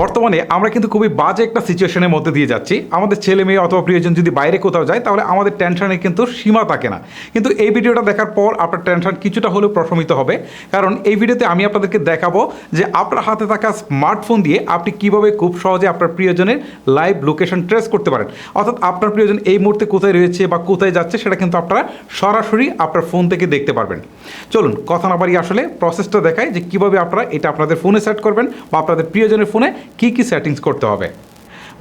বর্তমানে আমরা কিন্তু খুবই বাজে একটা সিচুয়েশনের মধ্যে দিয়ে যাচ্ছি। আমাদের ছেলে মেয়ে অথবা প্রিয়জন যদি বাইরে কোথাও যায়, তাহলে আমাদের টেনশনে কিন্তু সীমা থাকে না। কিন্তু এই ভিডিওটা দেখার পর আপনার টেনশন কিছুটা হলেও প্রশমিত হবে। কারণ এই ভিডিওতে আমি আপনাদেরকে দেখাবো যে আপনার হাতে থাকা স্মার্টফোন দিয়ে আপনি কীভাবে খুব সহজে আপনার প্রিয়জনের লাইভ লোকেশন ট্রেস করতে পারেন। অর্থাৎ আপনার প্রিয়জন এই মুহূর্তে কোথায় রয়েছে বা কোথায় যাচ্ছে, সেটা কিন্তু আপনারা সরাসরি আপনার ফোন থেকে দেখতে পারবেন। চলুন, কথা না বাড়িয়ে আসলে প্রসেসটা দেখায় যে কীভাবে আপনারা এটা আপনাদের ফোনে সেট করবেন বা আপনাদের প্রিয়জনের ফোনে কী কি সেটিংস করতে হবে?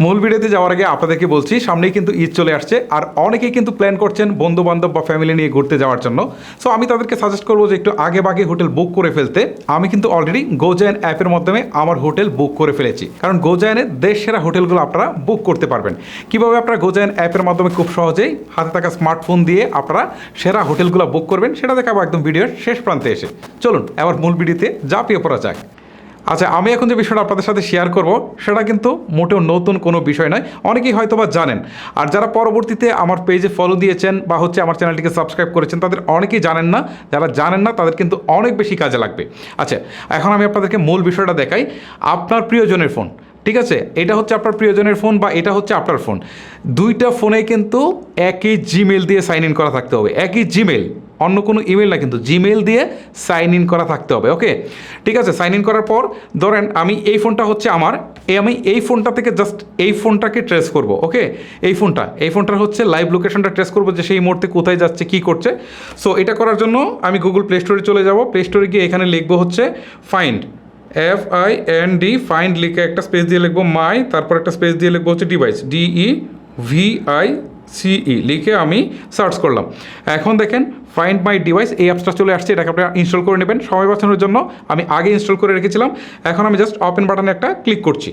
মূল ভিডিওতে যাওয়ার আগে আপনাদেরকে বলছি, সামনেই কিন্তু ঈদ চলে আসছে, আর অনেকেই কিন্তু প্ল্যান করছেন বন্ধু বান্ধব বা ফ্যামিলি নিয়ে ঘুরতে যাওয়ার জন্য। সো আমি তাদেরকে সাজেস্ট করব যে একটু আগে বাগে হোটেল বুক করে ফেলতে। আমি কিন্তু অলরেডি গোজায়ন অ্যাপের মাধ্যমে আমার হোটেল বুক করে ফেলেছি। কারণ গোজায়নের দেশ সেরা হোটেলগুলো আপনারা বুক করতে পারবেন। কীভাবে আপনারা গোজায়ন অ্যাপের মাধ্যমে খুব সহজেই হাতে থাকা স্মার্টফোন দিয়ে আপনারা সেরা হোটেলগুলো বুক করবেন, সেটা দেখাবো একদম ভিডিওর শেষ প্রান্তে এসে। চলুন, এবার মূল ভিডিওতে ঝাঁপিয়ে পড়া যাক। আচ্ছা আমি এখন যে বিষয়টা আপনাদের সাথে শেয়ার করব, সেটা কিন্তু মোটেও নতুন কোনো বিষয় নয়। অনেকেই হয়তো বা জানেন। আর যারা পরবর্তীতে আমার পেজে ফলো দিয়েছেন বা হচ্ছে আমার চ্যানেলটিকে সাবস্ক্রাইব করেছেন, তাদের অনেকেই জানেন না। যারা জানেন না, তাদের কিন্তু অনেক বেশি কাজে লাগবে। আচ্ছা এখন আমি আপনাদেরকে মূল বিষয়টা দেখাই। আপনার প্রিয়জনের ফোন ঠিক আছে? এটা হচ্ছে আপনার প্রিয়জনের ফোন বা এটা হচ্ছে আপনার ফোন দুইটা ফোনে কিন্তু একই জিমেল দিয়ে সাইন ইন করা থাকতে হবে। একই জিমেল অন্য কোনো ইমেল না, কিন্তু জিমেল দিয়ে সাইন ইন করা থাকতে হবে ওকে ঠিক আছে সাইন ইন করার পর ধরেন আমি এই ফোনটা হচ্ছে আমার, এই আমি এই ফোনটা থেকে জাস্ট এই ফোনটাকে ট্রেস করব ওকে এই ফোনটা এই ফোনটার হচ্ছে লাইভ লোকেশনটা ট্রেস করব যে সেই মুহূর্তে কোথায় যাচ্ছে, কী করছে। সো এটা করার জন্য আমি গুগল প্লে স্টোরে চলে যাব প্লে স্টোরে গিয়ে এখানে লিখব হচ্ছে find F I N D find লিখে একটা স্পেস দিয়ে লিখব মাই তারপর একটা স্পেস দিয়ে লিখব হচ্ছে ডিভাইস ডিই ভি আই সিই লিখে আমি সার্চ করলাম। এখন দেখেন ফাইন্ড মাই ডিভাইস এই অ্যাপসটা চলে আসছে, এটাকে আপনারা ইনস্টল করে নেবেন। সময় বাঁচানোর জন্য আমি আগে ইনস্টল করে রেখেছিলাম। এখন আমি জাস্ট ওপেন বাটনে একটা ক্লিক করছি।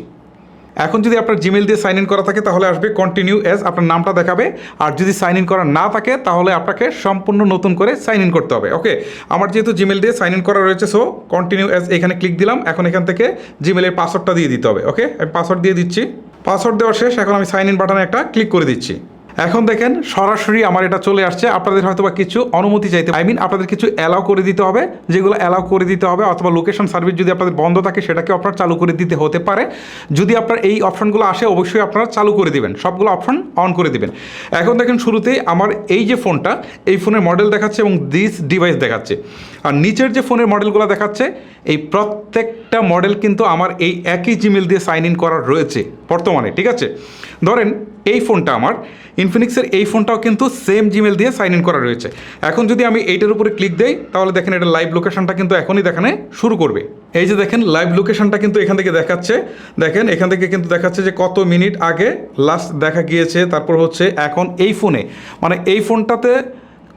এখন যদি আপনার জিমেল দিয়ে সাইন ইন করা থাকে, তাহলে আসবে কন্টিনিউ এস আপনার নামটা দেখাবে। আর যদি সাইন ইন করা না থাকে, তাহলে আপনাকে সম্পূর্ণ নতুন করে সাইন ইন করতে হবে ওকে আমার যেহেতু জিমেল দিয়ে সাইন ইন করা রয়েছে সো কন্টিনিউ এস এখানে ক্লিক দিলাম। এখন এখান থেকে জিমেলের পাসওয়ার্ডটা দিয়ে দিতে হবে ওকে আমি পাসওয়ার্ড দিয়ে দিচ্ছি। পাসওয়ার্ড দেওয়া শেষ, এখন আমি সাইন ইন বাটনে একটা ক্লিক করে দিচ্ছি। এখন দেখেন সরাসরি আমার এটা চলে আসছে। আপনাদের হয়তো বা কিছু অনুমতি চাইতে আই মিন আপনাদের কিছু অ্যালাউ করে দিতে হবে। যেগুলো অ্যালাউ করে দিতে হবে, অথবা লোকেশন সার্ভিস যদি আপনাদের বন্ধ থাকে সেটাকে আপনার চালু করে দিতে হতে পারে। যদি আপনার এই অপশনগুলো আসে, অবশ্যই আপনারা চালু করে দিবেন। সবগুলো অপশন অন করে দিবেন। এখন দেখেন শুরুতেই আমার এই যে ফোনটা, এই ফোনের মডেল দেখাচ্ছে এবং দিস ডিভাইস দেখাচ্ছে। আর নিচের যে ফোনের মডেলগুলো দেখাচ্ছে, এই প্রত্যেকটা মডেল কিন্তু আমার এই একই জিমেল দিয়ে সাইন ইন করা রয়েছে বর্তমানে, ঠিক আছে? ধরেন এই ফোনটা আমার। ইনফিনিক্সের এই ফোনটাও কিন্তু সেম জিমেল দিয়ে সাইন ইন করা রয়েছে। এখন যদি আমি এইটার উপরে ক্লিক দেই, তাহলে দেখেন এটা লাইভ লোকেশনটা কিন্তু এখনই দেখানে শুরু করবে। এই যে দেখেন লাইভ লোকেশনটা কিন্তু এখান থেকে দেখাচ্ছে। দেখেন এখান থেকে কিন্তু দেখাচ্ছে যে কত মিনিট আগে লাস্ট দেখা গিয়েছে, তারপর হচ্ছে এখন এই ফোনে। মানে এই ফোনটাতে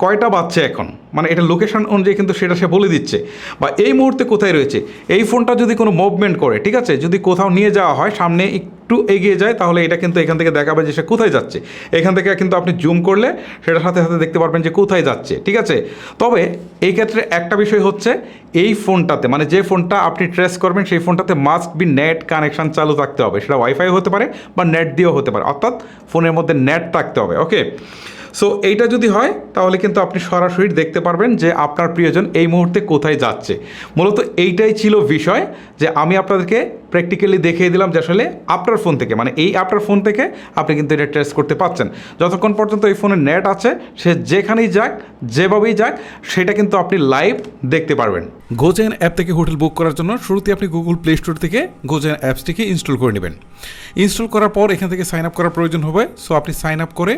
কয়টা বাচ্চা এখন? মানে এটা লোকেশন অনুযায়ী কিন্তু সেটা সে বলে দিচ্ছে। বা এই মুহূর্তে কোথায় রয়েছে? এই ফোনটা যদি কোনো মুভমেন্ট করে, ঠিক আছে? যদি কোথাও নিয়ে যাওয়া হয়, সামনে একটু এগিয়ে যায়, তাহলে এটা কিন্তু এখান থেকে দেখাবে যে সে কোথায় যাচ্ছে। এখান থেকে কিন্তু আপনি জুম করলে সেটার সাথে সাথে দেখতে পারবেন যে কোথায় যাচ্ছে, ঠিক আছে? তবে এই ক্ষেত্রে একটা বিষয় হচ্ছে, এই ফোনটাতে মানে যে ফোনটা আপনি ট্রেস করবেন, সেই ফোনটাতে মাস্ট বি নেট কানেকশান চালু থাকতে হবে। সেটা ওয়াইফাই হতে পারে বা নেট দিয়েও হতে পারে। অর্থাৎ ফোনের মধ্যে নেট থাকতে হবে ওকে সো এইটা যদি হয়, তাহলে কিন্তু আপনি সরাসরি দেখতে পারবেন যে আপনার প্রিয়জন এই মুহূর্তে কোথায় যাচ্ছে। মূলত এইটাই ছিল বিষয় যে আমি আপনাদেরকে প্র্যাকটিক্যালি দেখিয়ে দিলাম যে আসলে আপনার ফোন থেকে মানে এই আপনার ফোন থেকে আপনি কিন্তু এটা ট্রেস করতে পারছেন। যতক্ষণ পর্যন্ত এই ফোনে নেট আছে, সে যেখানেই যাক, যেভাবেই যাক, সেটা কিন্তু আপনি লাইভ দেখতে পারবেন। গোজেন অ্যাপ থেকে হোটেল বুক করার জন্য শুরুতে আপনি গুগল প্লে স্টোর থেকে গোজেন অ্যাপসটিকে ইনস্টল করে নেবেন। ইনস্টল করার পর এখান থেকে সাইন আপ করার প্রয়োজন হবে। সো আপনি সাইন আপ করে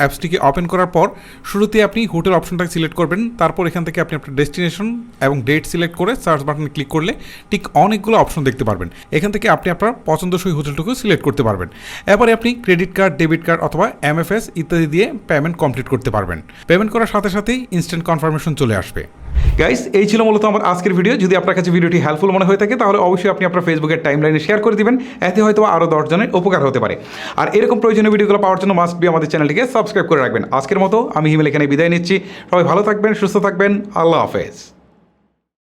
অ্যাপসটিকে ওপেন করার পর শুরুতে আপনি হোটেল অপশনটাকে সিলেক্ট করবেন। তারপর এখান থেকে আপনি আপনার ডেস্টিনেশন এবং ডেট সিলেক্ট করে সার্চ বাটনে ক্লিক করলে ঠিক অনেকগুলো অপশন দেখতে পারবেন। এখান থেকে আপনি আপনার পছন্দসই হোটেলটুকু সিলেক্ট করতে পারবেন। এরপরে আপনি ক্রেডিট কার্ড ডেবিট কার্ড অথবা এমএফএস ইত্যাদি দিয়ে পেমেন্ট কমপ্লিট করতে পারবেন। পেমেন্ট করার সাথে সাথেই ইনস্ট্যান্ট কনফার্মেশন চলে আসবে। গাইস এই ছিল মূলত আমার আজকের ভিডিও যদি আপনার কাছে ভিডিওটি হেল্পফুল মনে হয়ে থাকে, তাহলে অবশ্যই আপনি আপনার ফেসবুকের টাইম লাইনে শেয়ার করে দিবেন। এতে হয়তো আরও দশজনের উপকার হতে পারে। আর এরকম প্রয়োজনীয় ভিডিওগুলো পাওয়ার জন্য মাস্ট বি আমাদের চ্যানেলটিকে সাবস্ক্রাইব করে রাখবেন। আজকের মতো আমি হিমেল এখানে বিদায় নিচ্ছি। সবাই ভালো থাকবেন, সুস্থ থাকবেন। আল্লাহ হাফেজ।